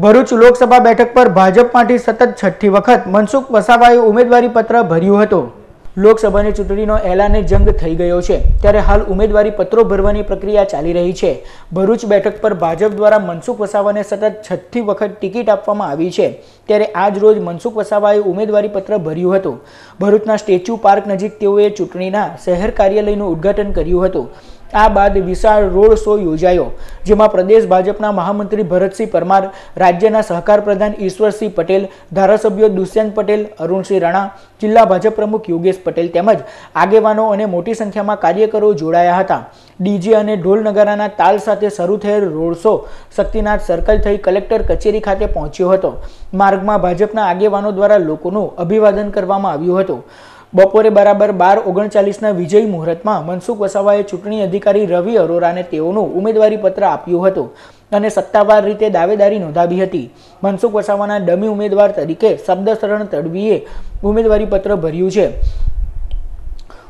ભરૂચ લોકસભા બેઠક પર ભાજપમાંથી સતત છઠ્ઠી વખત મનસુખ વસાવાએ ઉમેદવારી પત્ર ભર્યું હતું. લોકસભાની ચૂંટણીનો એલાને જંગ થઈ ગયો છે. ત્યારે હાલ ઉમેદવારી પત્રો ભરવાની પ્રક્રિયા ચાલી રહી છે. ભરૂચ બેઠક પર ભાજપ દ્વારા મનસુખ વસાવાને સતત છઠ્ઠી વખત ટિકિટ આપવામાં આવી છે. ત્યારે આજ રોજ મનસુખ વસાવાએ ઉમેદવારી પત્ર ભર્યું હતું. ભરૂચના સ્ટેચ્યુ પાર્ક નજીક તેઓએ ચૂંટણીના શહેર કાર્યાલયનું ઉદ્ઘાટન કર્યું હતું. આ બાદ વિશાળ રોડ શો યોજાયો, જેમાં પ્રદેશ ભાજપના મહામંત્રી ભરતસિંહ પરમાર, રાજ્યના સહકાર પ્રધાન ઈશ્વરસિંહ પટેલ, ધારાસભ્યો દુષ્યંત પટેલ, અરુણસિંહ રાણા, જિલ્લા ભાજપ પ્રમુખ યોગેશ પટેલ તેમજ આગેવાનો અને મોટી સંખ્યામાં કાર્યકરો જોડાયા હતા. ડીજે અને ઢોલ નગારાના તાલ સાથે શરૂ થયેલ રોડ શો શક્તિનાથ સર્કલ થઈ કલેક્ટર કચેરી ખાતે પહોંચ્યો હતો. માર્ગમાં ભાજપના આગેવાનો દ્વારા લોકોનું અભિવાદન કરવામાં આવ્યું હતું. બપોરે બરાબર બાર ઓગણચાલીસના વિજય મુહૂર્તમાં મનસુખ વસાવાએ ચૂંટણી અધિકારી રવિ અરોરાને તેઓનું ઉમેદવારી પત્ર આપ્યું હતું અને સત્તાવાર રીતે દાવેદારી નોંધાવી હતી. મનસુખ વસાવાના ડમી ઉમેદવાર તરીકે શબ્દશરણ તડવીએ ઉમેદવારી પત્ર ભર્યું છે.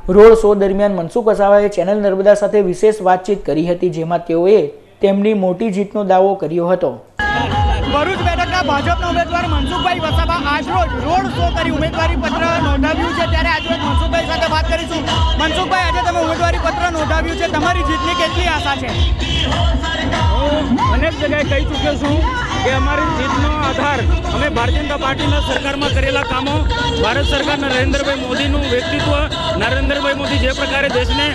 રોડ શો દરમિયાન મનસુખ વસાવાએ ચેનલ નર્મદા સાથે વિશેષ વાતચીત કરી હતી, જેમાં તેઓએ તેમની મોટી જીતનો દાવો કર્યો હતો. ભરૂચ બેઠકના ભાજપના ઉમેદવાર મનસુખભાઈ વસાવા આજરોજ રોડ શો કરી ઉમેદવારી પત્ર નોંધાવ્યું છે. ત્યારે આજરોજ મનસુખભાઈ સાથે વાત કરીશું. મનસુખભાઈ, આજે તમે ઉમેદવારી પત્ર નોંધાવ્યું છે. તમારી જીતની કેટલી આશા છે? હું અનેક જગ્યાએ કહી ચૂક્યો છું. કે અમારી જીતનો આધાર અમે ભારતીય જનતા પાર્ટીના સરકારમાં કરેલા કામો ભારત સરકાર નરેન્દ્રભાઈ મોદીનું વ્યક્તિત્વ, નરેન્દ્રભાઈ મોદી જે પ્રકારે દેશને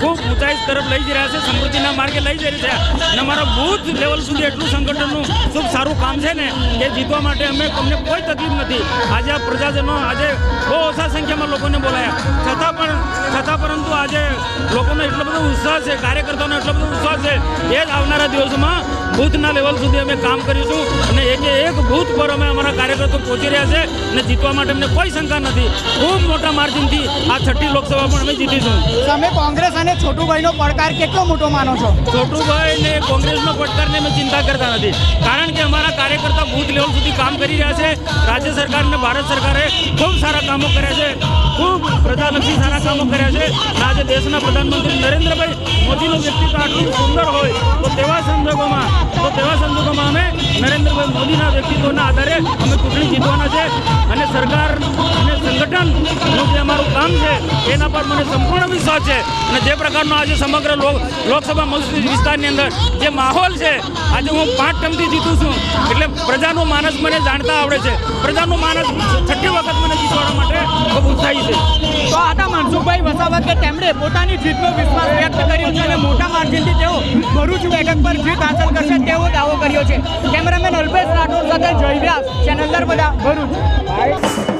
ખૂબ ઊંચાઈ તરફ લઈ જઈ રહ્યા છે, સમૃદ્ધિના માર્ગે લઈ જઈ રહ્યા છે અને અમારા બુથ લેવલ સુધી એટલું સંગઠનનું ખૂબ સારું કામ છે ને કે જીતવા માટે અમે અમને કોઈ તકલીફ નથી. આજે આ પ્રજાજનો આજે બહુ ઓછા સંખ્યામાં લોકોને બોલાયા. છતાં પણ, છતાં પરંતુ આજે લોકોનો એટલો બધો ઉત્સાહ છે, કાર્યકર્તાઓનો એટલો બધો ઉત્સાહ છે. એ જ આવનારા દિવસોમાં બુથના લેવલ સુધી અમે કામ કરીશું અને એકે એક બૂથ પર અમે અમારા કાર્યકર્તાઓ પહોંચી રહ્યા છે અને જીતવા માટે અમને કોઈ શંકા નથી. ખૂબ મોટા માર્જિનથી આ છઠ્ઠી લોકસભા પણ અમે જીતીશું. તમે કોંગ્રેસ અને છોટુભાઈનો પડકાર કેટલો મોટો માનો છો? છોટુભાઈ ને કોંગ્રેસનો પડકારને અમે ચિંતા કરતા નથી. કારણ કે અમારા કાર્યકર્તા બૂથ લેવલ સુધી કામ કરી રહ્યા છે. રાજ્ય સરકાર અને ભારત સરકારે ખૂબ સારા કામો કર્યા છે. ખૂબ પ્રજાલક્ષી સારા કામો કર્યા છે. આજે દેશના પ્રધાનમંત્રી નરેન્દ્રભાઈ મોદીનું વ્યક્તિત્વ આટલું સુંદર હોય તો તેવા સંજોગોમાં તો તેવા સંજોગોમાં અમે નરેન્દ્રભાઈ મોદીના વ્યક્તિત્વના આધારે અમે ચૂંટણી જીતવાના છે અને સરકાર અને સંગઠનનું જે અમારું કામ છે, એના પર મને સંપૂર્ણ વિશ્વાસ છે. અને જે પ્રકારનો આજે સમગ્ર લોક, લોકસભા મત વિસ્તારની અંદર જે માહોલ છે, આજે હું પાંચ ટર્મથી જીતું છું. એટલે પ્રજાનું માનસ મને જાણતા આવડે છે. પ્રજાનું માનસ છઠ્ઠી વખત મને જીતવા માટે ખૂબ ઉત્સાહી છે. તો આ હતા મનસુખભાઈ વસાવત કે તેમણે પોતાની જીતનો વિશ્વાસ વ્યક્ત કર્યો છે અને મોટા માર્જિનથી ભરૂચ બેઠક પર જીત હાંસલ કરશે તેવો દાવો કર્યો છે. કેમેરામેન અલ્પેશ રાઠોડ સાથે જય વ્યાસ ચેનલ નર્મદા ભરૂચ.